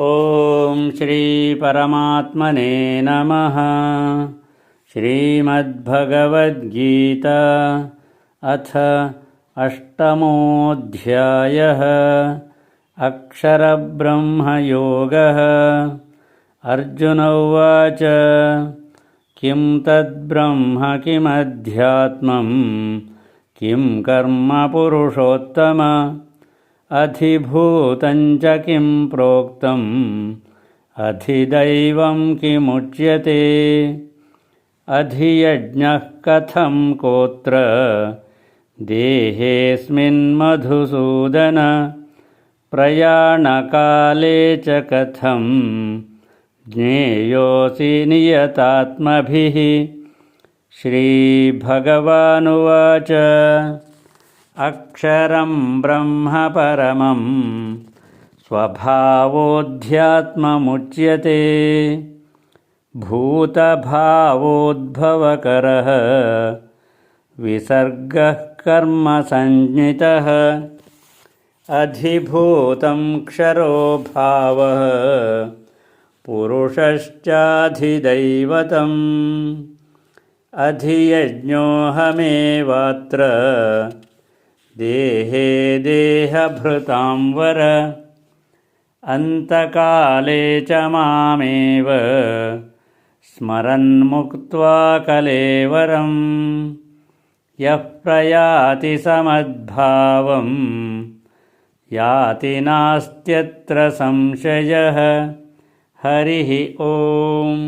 ॐ श्रीपरमात्मने नमः। श्रीमद्भगवद्गीता अथ अष्टमोऽध्यायः। अक्षरब्रह्मयोगः। अर्जुन उवाच किं तद्ब्रह्म किमध्यात्मं किं कर्म पुरुषोत्तम अधिभूतञ्च किं प्रोक्तम्? अधिदैवं किमुच्यते? अधियज्ञः कथं कोत्र? देहेऽस्मिन्मधुसूदन प्रयाणकाले च कथं ज्ञेयोऽसि नियतात्मभिः। श्रीभगवानुवाच अक्षरं ब्रह्म परमं स्वभावोऽध्यात्ममुच्यते भूतभावोद्भवकरः विसर्गः कर्मसञ्ज्ञितः अधिभूतं क्षरो भावः पुरुषश्चाधिदैवतम्। अधियज्ञोऽहमेवात्र देहे देहभृतां वर अन्तकाले च मामेव स्मरन्मुक्त्वा कलेवरं यः प्रयाति समद्भावं याति नास्त्यत्र संशयः हरिः ओम्